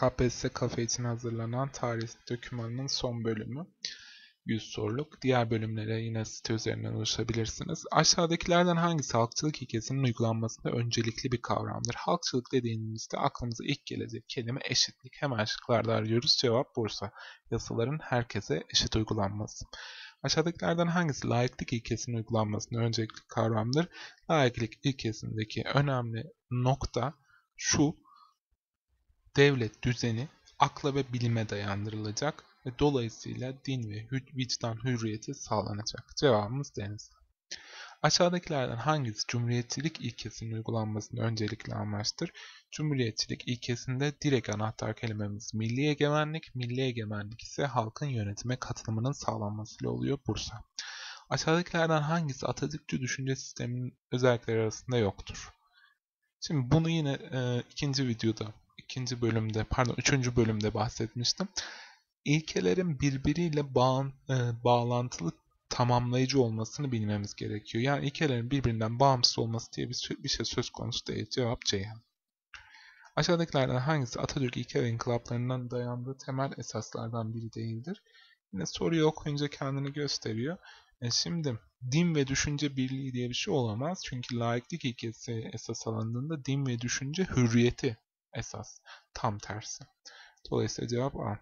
KPSS kafe için hazırlanan tarih dokümanının son bölümü. 100 soruluk. Diğer bölümlere yine site üzerinden ulaşabilirsiniz. Aşağıdakilerden hangisi halkçılık ilkesinin uygulanmasında öncelikli bir kavramdır? Halkçılık dediğimizde aklımıza ilk gelecek kelime eşitlik. Hemen şıklarda arıyoruz. Cevap Bursa. Yasaların herkese eşit uygulanması. Aşağıdakilerden hangisi laiklik ilkesinin uygulanmasında öncelikli kavramdır? Laiklik ilkesindeki önemli nokta şu, devlet düzeni akla ve bilime dayandırılacak ve dolayısıyla din ve vicdan hürriyeti sağlanacak. Cevabımız deniz. Aşağıdakilerden hangisi cumhuriyetçilik ilkesinin uygulanmasında öncelikli amaçtır? Cumhuriyetçilik ilkesinde direkt anahtar kelimemiz milli egemenlik, milli egemenlik ise halkın yönetime katılımının sağlanmasıyla oluyor Bursa. Aşağıdakilerden hangisi Atatürkçü düşünce sisteminin özellikleri arasında yoktur? Şimdi bunu yine e, ikinci videoda, ikinci bölümde, pardon üçüncü bölümde bahsetmiştim. İlkelerin birbiriyle bağ, e, bağlantılı tamamlayıcı olmasını bilmemiz gerekiyor. Yani ilkelerin birbirinden bağımsız olması diye bir, bir şey söz konusu değil. Cevap Ceyhan. Aşağıdakilerden hangisi Atatürk ilke ve inkılaplarından dayandığı temel esaslardan biri değildir? Yine soruyu okuyunca kendini gösteriyor. E şimdi din ve düşünce birliği diye bir şey olamaz. Çünkü laiklik ilkesi esas alındığında din ve düşünce hürriyeti esas. Tam tersi. Dolayısıyla cevap A.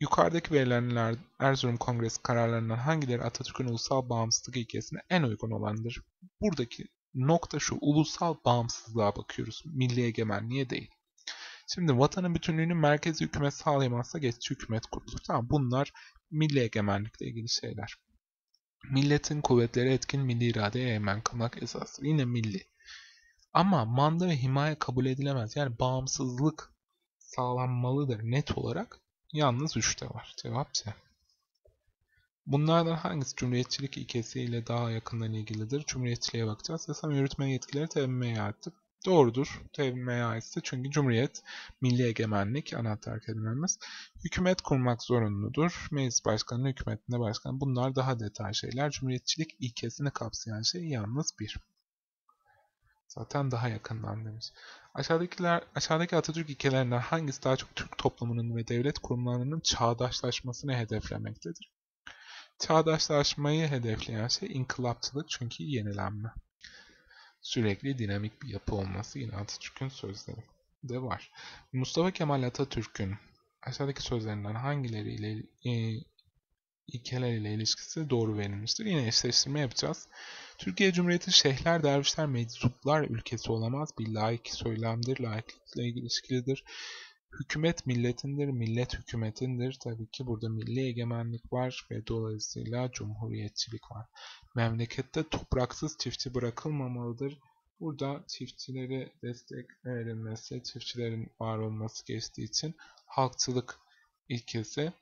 Yukarıdaki verilenler Erzurum Kongresi kararlarından hangileri Atatürk'ün ulusal bağımsızlık ilkesine en uygun olandır? Buradaki nokta şu, ulusal bağımsızlığa bakıyoruz. Milli egemenliğe değil. Şimdi vatanın bütünlüğünü merkezi hükümet sağlayamazsa geçici hükümet kurulur. Tamam bunlar milli egemenlikle ilgili şeyler. Milletin kuvvetleri etkin milli iradeye egemen kılmak esastır. Yine milli. Ama manda ve himaye kabul edilemez. Yani bağımsızlık sağlanmalıdır net olarak. Yalnız 3'te var. Cevap C. Bunlardan hangisi cumhuriyetçilik ilkesiyle daha yakından ilgilidir? Cumhuriyetçiliğe bakacağız. Yasam yürütme yetkileri TBMM'ye aittir. Doğrudur. TBMM'ye aittir. Çünkü cumhuriyet, milli egemenlik anahtar kelimemiz. Hükümet kurmak zorunludur. Meclis başkanı, hükümetinde başkan. Bunlar daha detay şeyler. Cumhuriyetçilik ilkesini kapsayan şey yalnız bir. Zaten daha yakından demiş. Aşağıdakiler, aşağıdaki Atatürk ilkelerinden hangisi daha çok Türk toplumunun ve devlet kurumlarının çağdaşlaşmasını hedeflemektedir? Çağdaşlaşmayı hedefleyen şey inkılapçılık çünkü yenilenme. Sürekli dinamik bir yapı olması yine Atatürk'ün sözleri de var. Mustafa Kemal Atatürk'ün aşağıdaki sözlerinden hangileriyle e, ilkeler ile ilişkisi doğru verilmiştir. Yine eşleştirme yapacağız. Türkiye Cumhuriyeti şeyhler, dervişler, meczuplar ülkesi olamaz. Bir laik söylemdir, laiklikle ilişkilidir. Hükümet milletindir, millet hükümetindir. Tabii ki burada milli egemenlik var ve dolayısıyla cumhuriyetçilik var. Memlekette topraksız çiftçi bırakılmamalıdır. Burada çiftçilere destek verilmesi, çiftçilerin var olması geçtiği için halkçılık ilkesi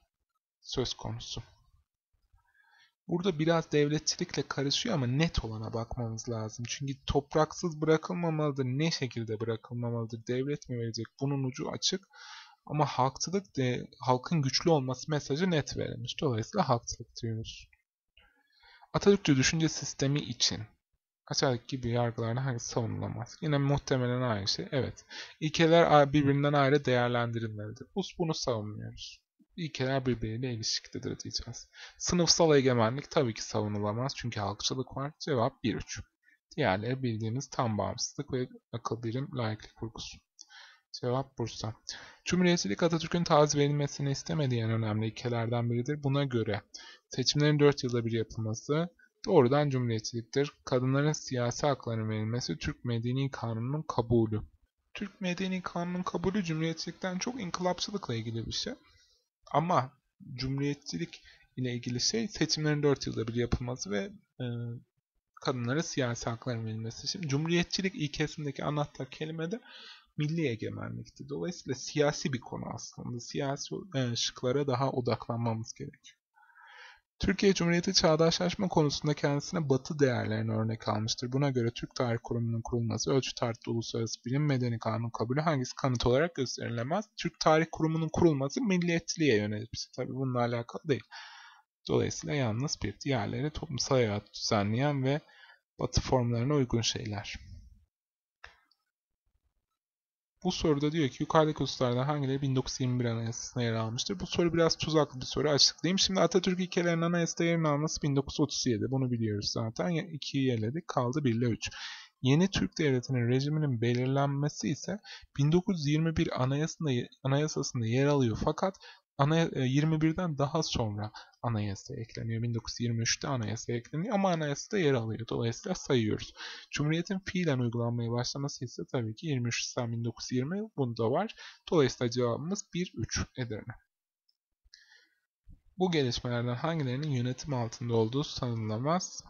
söz konusu. Burada biraz devletçilikle karışıyor ama net olana bakmamız lazım. Çünkü topraksız bırakılmamalıdır. Ne şekilde bırakılmamalıdır? Devlet mi verecek? Bunun ucu açık. Ama halkçılık de halkın güçlü olması mesajı net verilmiş. Dolayısıyla halkçılık diyoruz. Atatürkçü düşünce sistemi için aşağıdaki gibi yargılarına hangisi savunulamaz? Yine muhtemelen aynı şey. Evet. İlkeler birbirinden ayrı değerlendirilmelidir. Bunu savunmuyoruz ilkeler birbiriyle ilişkilidir diyeceğiz. Sınıfsal egemenlik tabii ki savunulamaz çünkü halkçılık var. Cevap 1-3. Diğerleri bildiğimiz tam bağımsızlık ve akıl birim layıklık kurgusu. Cevap Bursa. Cumhuriyetçilik Atatürk'ün taziz verilmesini istemediği önemli ilkelerden biridir. Buna göre seçimlerin 4 yılda bir yapılması doğrudan cumhuriyetçiliktir. Kadınların siyasi haklarının verilmesi Türk Medeni Kanunu'nun kabulü. Türk Medeni Kanunu'nun kabulü cumhuriyetçilikten çok inkılapçılıkla ilgili bir şey. Ama cumhuriyetçilik ile ilgili şey seçimlerin 4 yılda bir yapılması ve e, kadınlara siyasi haklar verilmesi. Şimdi cumhuriyetçilik ilkesindeki anahtar kelime de milli egemenlikti. Dolayısıyla siyasi bir konu aslında. Siyasi e, şıklara daha odaklanmamız gerekiyor. Türkiye Cumhuriyeti çağdaşlaşma konusunda kendisine batı değerlerini örnek almıştır. Buna göre Türk Tarih Kurumu'nun kurulması, ölçü tarihli uluslararası bilim medeni kanun kabulü hangisi kanıt olarak gösterilemez? Türk Tarih Kurumu'nun kurulması milliyetçiliğe yönelik. Tabi bununla alakalı değil. Dolayısıyla yalnız bir diğerleri toplumsal hayat düzenleyen ve batı formlarına uygun şeyler. Bu soruda diyor ki yukarıdaki hususlardan hangileri 1921 Anayasası'na yer almıştır? Bu soru biraz tuzaklı bir soru açıklayayım. Şimdi Atatürk ilkelerinin anayasada yerini alması 1937. Bunu biliyoruz zaten. 2'yi eledik kaldı 1 ile 3. Yeni Türk Devleti'nin rejiminin belirlenmesi ise 1921 anayasasında, anayasasında yer alıyor. Fakat ana, 21'den e, daha sonra anayasaya ekleniyor. 1923'te anayasaya ekleniyor ama anayasada yer alıyor. Dolayısıyla sayıyoruz. Cumhuriyetin fiilen uygulanmaya başlaması ise tabii ki 23 Nisan 1920 bunda var. Dolayısıyla cevabımız 1-3 Edirne. Bu gelişmelerden hangilerinin yönetim altında olduğu sanılamaz.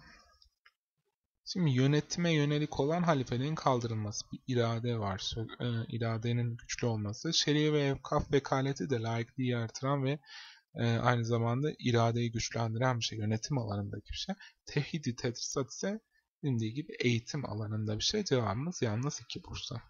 Şimdi yönetime yönelik olan halifeliğin kaldırılması. Bir irade var. E, iradenin güçlü olması. Şer'i ve evkaf vekaleti de layıklığı artıran ve e, aynı zamanda iradeyi güçlendiren bir şey. Yönetim alanındaki bir şey. Tevhidi tedrisat ise dediğim gibi eğitim alanında bir şey. Cevabımız yalnız iki Bursa.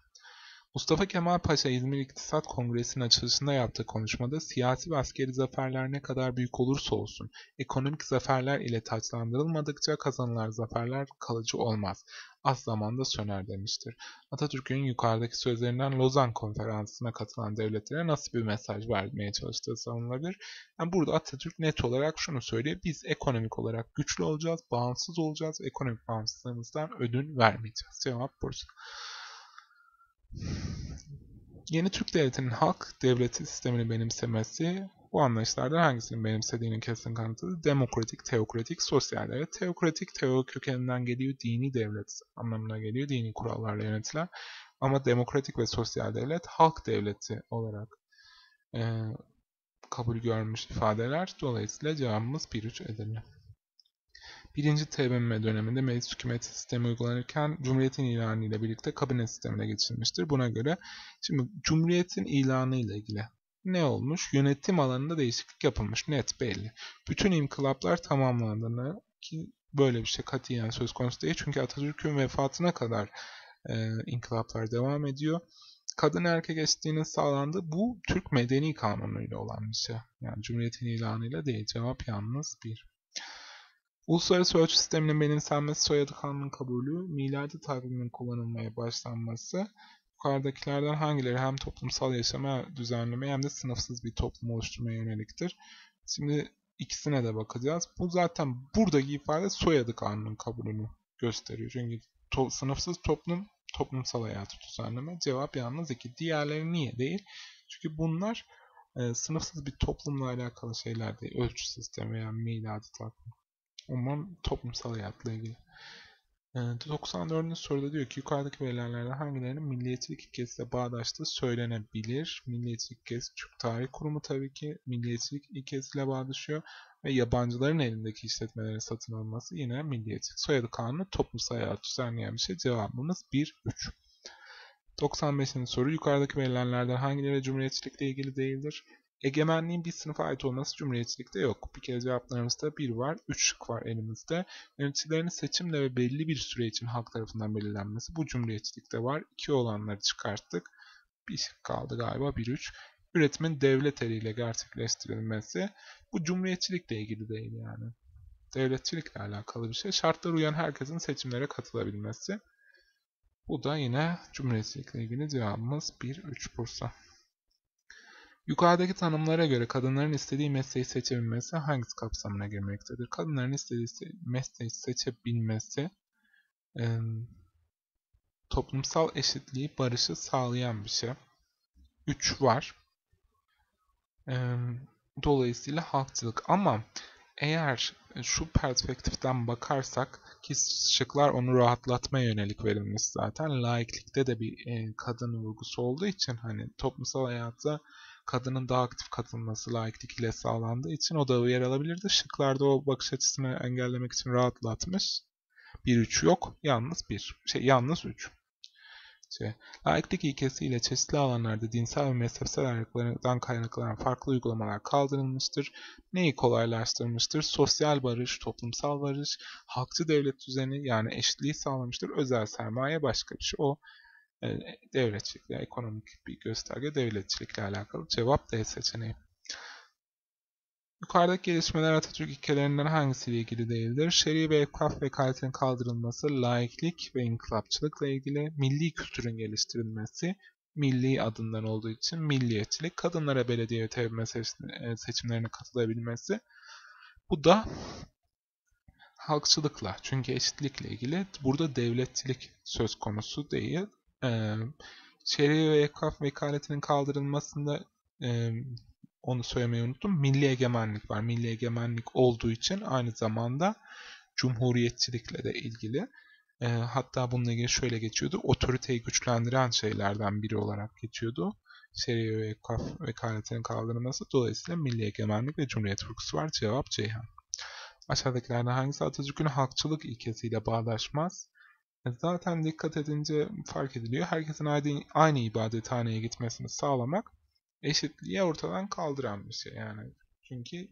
Mustafa Kemal Paşa İzmir İktisat Kongresi'nin açılışında yaptığı konuşmada siyasi ve askeri zaferler ne kadar büyük olursa olsun, ekonomik zaferler ile taçlandırılmadıkça kazanılan zaferler kalıcı olmaz. Az zamanda söner demiştir. Atatürk'ün yukarıdaki sözlerinden Lozan Konferansı'na katılan devletlere nasıl bir mesaj vermeye çalıştığı savunulabilir. Yani burada Atatürk net olarak şunu söylüyor. Biz ekonomik olarak güçlü olacağız, bağımsız olacağız, ekonomik bağımsızlığımızdan ödün vermeyeceğiz. Cevap Bursa. Yeni Türk Devleti'nin halk devleti sistemini benimsemesi bu anlayışlardan hangisinin benimsediğinin kesin kanıtıdır. Demokratik, teokratik, sosyal devlet. Teokratik, teo kökeninden geliyor dini devlet anlamına geliyor. Dini kurallarla yönetilen. Ama demokratik ve sosyal devlet halk devleti olarak e, kabul görmüş ifadeler. Dolayısıyla cevabımız 1-3 edilir. 1. TBMM döneminde meclis hükümet sistemi uygulanırken Cumhuriyet'in ilanı ile birlikte kabine sistemine geçilmiştir. Buna göre şimdi Cumhuriyet'in ilanı ile ilgili ne olmuş? Yönetim alanında değişiklik yapılmış. Net belli. Bütün inkılaplar tamamlandığını ki böyle bir şey katiyen söz konusu değil. Çünkü Atatürk'ün vefatına kadar e, inkılaplar devam ediyor. Kadın erkek eşitliğinin sağlandığı bu Türk medeni kanunuyla olan bir şey. Yani Cumhuriyet'in ilanıyla değil. Cevap yalnız bir. Uluslararası ölçü sisteminin benimsenmesi, soyadı kanunun kabulü, miladi takviminin kullanılmaya başlanması, yukarıdakilerden hangileri hem toplumsal yaşama düzenlemeye hem de sınıfsız bir toplum oluşturmaya yöneliktir. Şimdi ikisine de bakacağız. Bu zaten buradaki ifade soyadı kanunun kabulünü gösteriyor. Çünkü to sınıfsız toplum toplumsal hayatı düzenleme. Cevap yalnız iki. Diğerleri niye değil? Çünkü bunlar e, sınıfsız bir toplumla alakalı şeyler değil. Ölçü sistemi veya yani miladi takvim. Umman toplumsal hayatla ilgili. 94. Ee, soruda diyor ki yukarıdaki verilerden hangilerinin milliyetçilik ilkesiyle bağdaştığı söylenebilir. Milliyetçilik ilkesi Türk Tarih Kurumu tabii ki milliyetçilik ilkesiyle bağdaşıyor ve yabancıların elindeki işletmelerin satın alınması yine milliyetçilik. Soyadı kanunu toplumsal hayat düzenleyen bir şey. Cevabımız 1-3. 95. soru yukarıdaki verilenlerden hangileri cumhuriyetçilikle ilgili değildir? Egemenliğin bir sınıfa ait olması cumhuriyetçilikte yok. Bir kere cevaplarımızda bir var, üç şık var elimizde. Yöneticilerin seçimle ve belli bir süre için halk tarafından belirlenmesi bu cumhuriyetçilikte var. İki olanları çıkarttık. Bir şık kaldı galiba, bir üç. Üretimin devlet eliyle gerçekleştirilmesi bu cumhuriyetçilikle ilgili değil yani. Devletçilikle alakalı bir şey. Şartlar uyan herkesin seçimlere katılabilmesi. Bu da yine cumhuriyetçilikle ilgili cevabımız 1-3 Bursa. Yukarıdaki tanımlara göre kadınların istediği mesleği seçebilmesi hangisi kapsamına girmektedir? Kadınların istediği mesleği seçebilmesi toplumsal eşitliği, barışı sağlayan bir şey. 3 var. Dolayısıyla halkçılık. Ama eğer şu perspektiften bakarsak ki şıklar onu rahatlatmaya yönelik verilmiş zaten. Laiklikte de bir kadın vurgusu olduğu için hani toplumsal hayata kadının daha aktif katılması laiklik ile sağlandığı için o da yer alabilirdi. Şıklarda o bakış açısını engellemek için rahatlatmış. 1-3 yok. Yalnız 1. Şey, yalnız 3. Şey, laiklik ilkesiyle çeşitli alanlarda dinsel ve mezhepsel ayrılıklardan kaynaklanan farklı uygulamalar kaldırılmıştır. Neyi kolaylaştırmıştır? Sosyal barış, toplumsal barış, halkçı devlet düzeni yani eşitliği sağlamıştır. Özel sermaye başka bir şey. O devletçilikle, ekonomik bir gösterge devletçilikle alakalı. Cevap D seçeneği. Yukarıdaki gelişmeler Atatürk ilkelerinden hangisiyle ilgili değildir? Şer'i ve evkaf vekaletinin kaldırılması, laiklik ve inkılapçılıkla ilgili, milli kültürün geliştirilmesi, milli adından olduğu için milliyetçilik, kadınlara belediye ve TBMM seç- e, seçimlerine katılabilmesi. Bu da halkçılıkla çünkü eşitlikle ilgili burada devletçilik söz konusu değil. Ee, şer'i ve ekaf vekaletinin kaldırılmasında e, onu söylemeyi unuttum. Milli egemenlik var. Milli egemenlik olduğu için aynı zamanda cumhuriyetçilikle de ilgili. E, hatta bununla ilgili şöyle geçiyordu. Otoriteyi güçlendiren şeylerden biri olarak geçiyordu. Şer'i ve ekaf vekaletinin kaldırılması. Dolayısıyla milli egemenlik ve cumhuriyet vurgusu var. Cevap Ceyhan. Aşağıdakilerden hangisi Atatürk'ün halkçılık ilkesiyle bağdaşmaz? E, Zaten dikkat edince fark ediliyor. Herkesin aynı, aynı ibadethaneye gitmesini sağlamak eşitliği ortadan kaldıran bir şey yani. Çünkü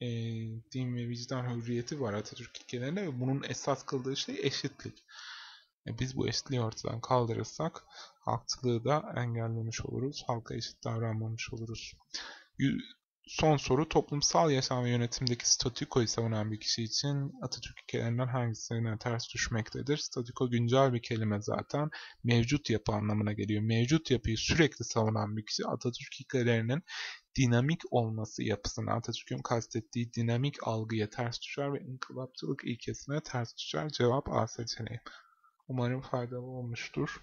e, din ve vicdan hürriyeti var Atatürk ilkelerinde ve bunun esas kıldığı şey eşitlik. E, biz bu eşitliği ortadan kaldırırsak halkçılığı da engellemiş oluruz. Halka eşit davranmamış oluruz. Son soru toplumsal yaşam ve yönetimdeki statükoyu savunan bir kişi için Atatürk ilkelerinden hangisine ters düşmektedir? Statüko güncel bir kelime zaten. Mevcut yapı anlamına geliyor. Mevcut yapıyı sürekli savunan bir kişi Atatürk ilkelerinin dinamik olması yapısına, Atatürk'ün kastettiği dinamik algıya ters düşer ve inkılapçılık ilkesine ters düşer. Cevap A seçeneği. Umarım faydalı olmuştur.